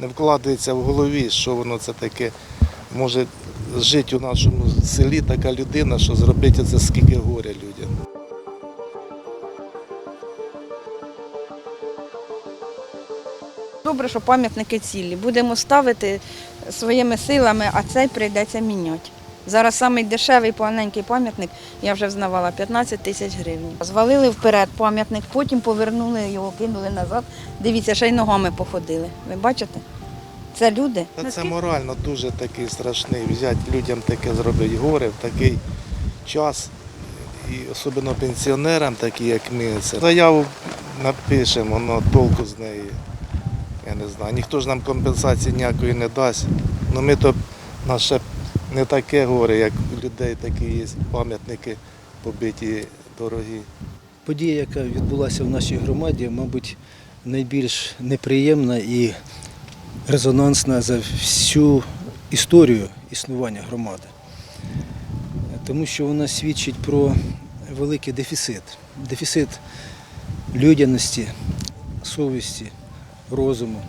не вкладається в голові, що воно це таке. Може жити у нашому селі така людина, що зробити це скільки горя людям. Добре, що пам'ятники цілі. Будемо ставити своїми силами, а цей прийдеться міняти. Зараз самий дешевий поганенький пам'ятник, я вже взнавала, 15 тисяч гривень. Звалили вперед пам'ятник, потім повернули його, кинули назад. Дивіться, ще й ногами походили. Ви бачите? Це люди. Та це морально дуже такий страшний. Взяти людям таке зробити горе в такий час. І особливо пенсіонерам, такі як ми. Це заяву напишемо, але толку з неї. Я не знаю. Ніхто ж нам компенсації ніякої не дасть. Ну ми то наше не таке горе, як у людей такі є пам'ятники побиті, дорогі. Подія, яка відбулася в нашій громаді, мабуть, найбільш неприємна і резонансна за всю історію існування громади. Тому що вона свідчить про великий дефіцит. Дефіцит людяності, совісті, розуму.